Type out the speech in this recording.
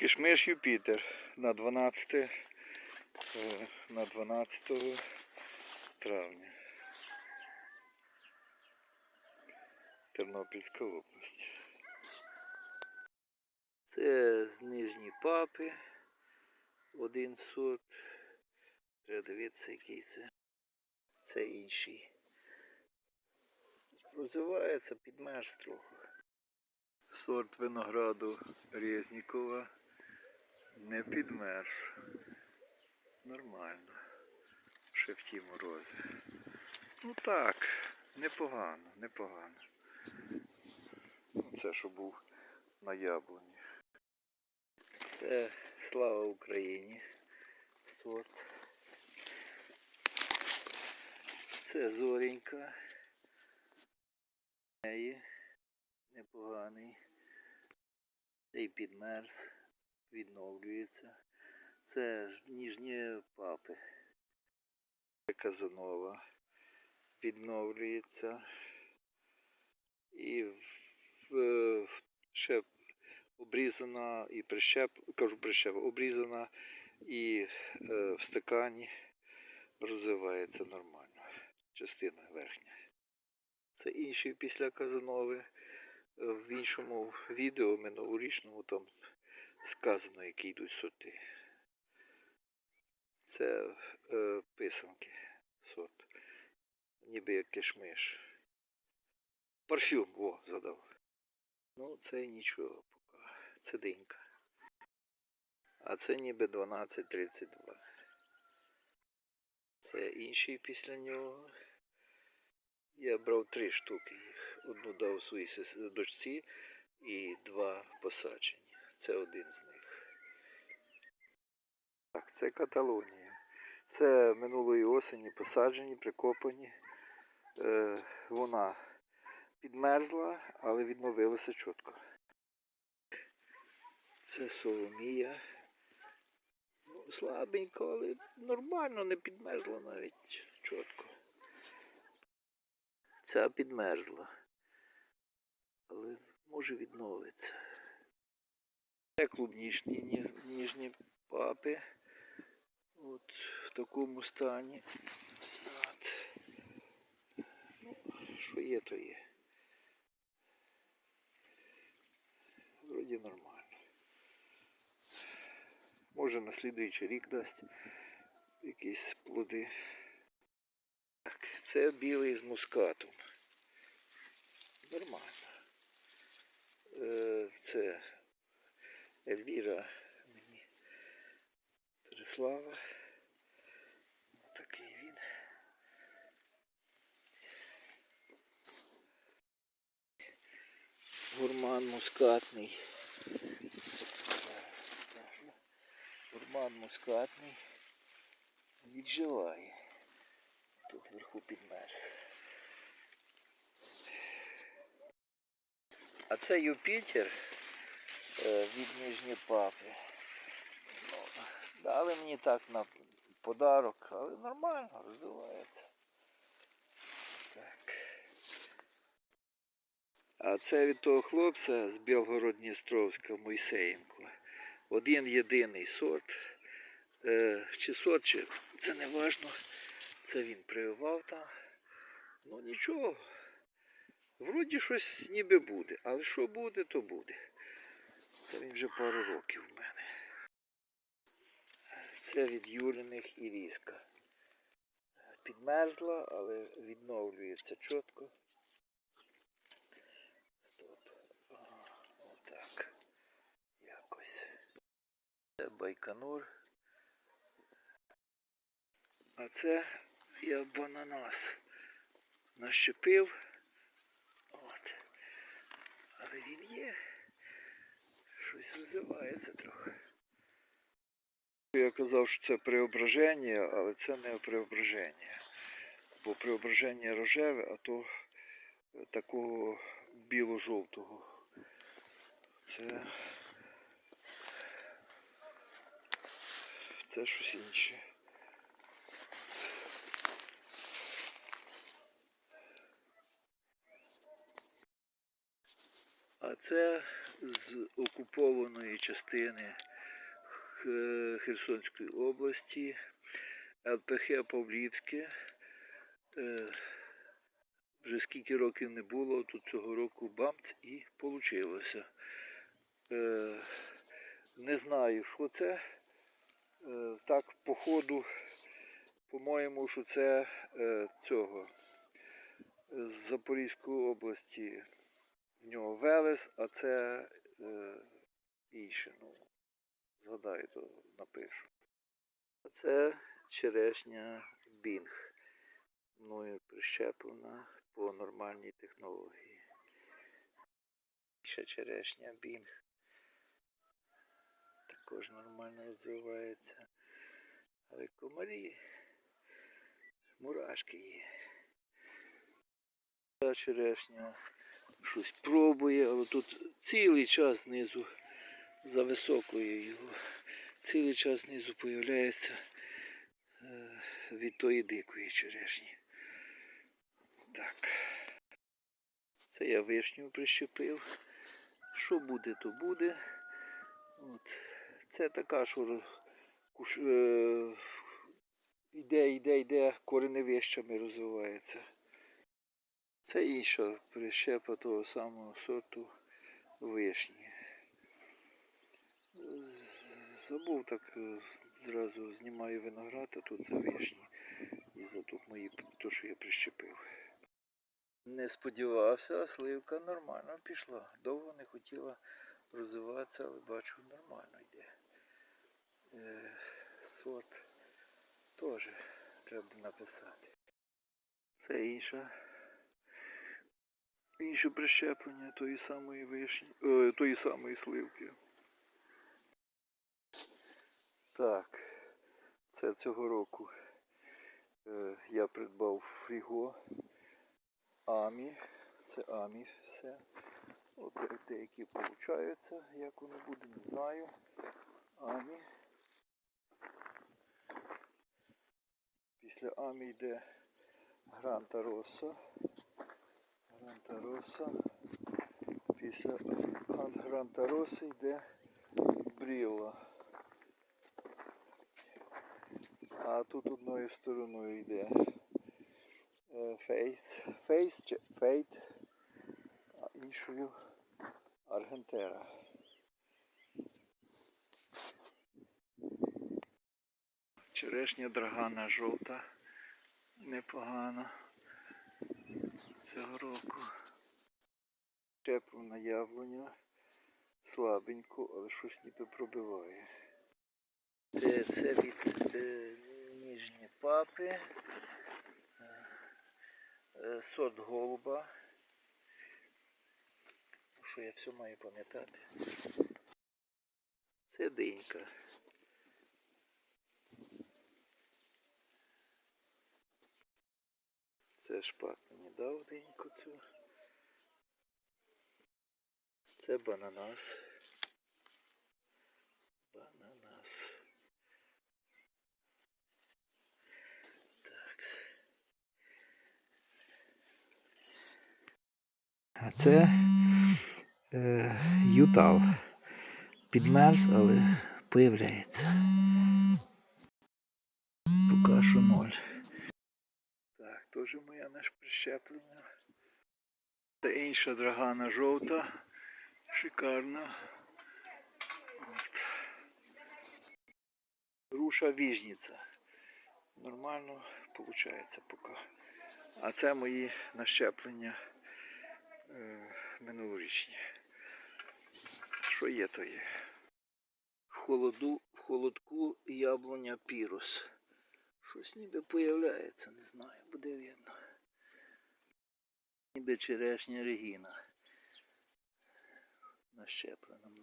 Кишмиш Юпітер на 12, е, на 12 травня. Тернопільська область. Це з нижні папи. Один сорт. Треба дивитися, який це. Це інший. Розвивається підмерз трохи. Сорт винограду Резнікова не підмерз. Нормально. Ще в ті морози. Ну так, непогано, непогано. Це що був на яблуні. Це слава Україні. Сорт. Це зоренька. Неї непоганий. Цей підмерз, відновлюється. Це ж ніжні папи. Казанова відновлюється. І в, ще обрізана і прищеп, кажу прищеп, обрізана і е, в стакані розвивається нормально. Частина верхня. Це інший після Казанови. Е, В іншому відео минулорічному там сказано, які йдуть сорти. Це е, писанки сорт. Ніби як кишмиш. Парфюм, о, згадав. Ну, це нічого поки. Це динька. А це ніби 12.32. Це інший після нього. Я брав три штуки їх. Одну дав своїй дочці і два посаджені. Це один з них. Так, це Каталонія. Це минулої осені посаджені, прикопані. Е, вона підмерзла, але відновилася чітко. Це Соломія. Ну, слабенько, але нормально, не підмерзла навіть чітко. Ця підмерзла. Але може відновиться. Це клубнічні ніжні папи. От в такому стані. От. Ну, що є, то є. Вроді нормально. Може на слідуючий рік дасть якісь плоди. Так, це білий з мускатом. Нормально. Е, Це Ельвіра мені прислала. Такий він. Гурман мускатний. Гурман мускатний. Відживає. Тут вверху підмерз. А це Юпітер від Нижні Папи. Ну, дали мені так на подарок, але нормально розвивається. А це від того хлопця з Білгород-Дністровська Мойсеєнко. Один єдиний сорт. Е, чи сорт, чи це не важно. Це він прививав там. Ну нічого. Вроді щось ніби буде, але що буде, то буде. Це він вже пару років в мене. Це від Юліних і різка. Підмерзла, але відновлюється чітко. Стоп. Отак. Якось. Це Байконур. А це я бананас нащепив. От. Але він є. Щось розвивається трохи. Я казав, що це преображення, але це не преображення. Бо преображення рожеве, а то такого біло-жовтого. Це. Це щось інше. А це з окупованої частини Херсонської області, ЛПХ Павлівське. Е, Вже скільки років не було, тут цього року бамц і вийшло. Е, Не знаю, що це. Е, Так, по ходу, по-моєму, що це цього з Запорізької області. В нього Велес, а це е, інше. Ну, згадаю, то напишу. А це черешня Бінг. Мною прищеплена по нормальній технології. Ще черешня Бінг. Також нормально розвивається. Але комарі, мурашки є. Та черешня щось пробує, але тут цілий час знизу за високою його. Цілий час знизу появляється е, від тої дикої черешні. Так. Це я вишню прищепив. Що буде, то буде. От. Це така, що е, йде, йде, йде, кореневищами розвивається. Це інша прищепа того самого сорту вишні. Забув так е, зразу знімаю виноград, а тут за вишні. І за тут мої то, що я прищепив. Не сподівався, а сливка нормально пішла. Довго не хотіла розвиватися, але бачу, нормально йде. Е, сорт теж треба написати. Це інша. Інше прищеплення тої самої вишні, е, тої самої сливки. Так, це цього року е, я придбав фріго Амі. Це Амі все. От де- деякі получаються, як воно буде, не знаю. Амі. Після Амі йде Гранта Роса. Гранта Роса. Після Гран- Гранта Роса йде Брілла. А тут одною стороною йде е, Фейт, Фейс Фейт, а іншою Аргентера. Черешня драгана жовта, непогана цього року. Щеплена яблуня, слабенько, але щось ніби пробиває. Це, це від е, ніжні папи, е, е, сорт голуба. Що я все маю пам'ятати. Це динька. Це шпак мені дав диньку цю. Це бананас. Бананас. Так. А це е, ютал. Підмерз, але появляється. Поки що ноль. Теж моя наш прищеплення. Це інша драгана жовта. Шикарна. От. Руша віжниця. Нормально виходить поки. А це мої нащеплення е, минулорічні. Що є, то є. В холоду, в холодку яблуня пірус. Щось ніби появляється, не знаю, буде видно. Ніби черешня регіна. Нащеплена мною.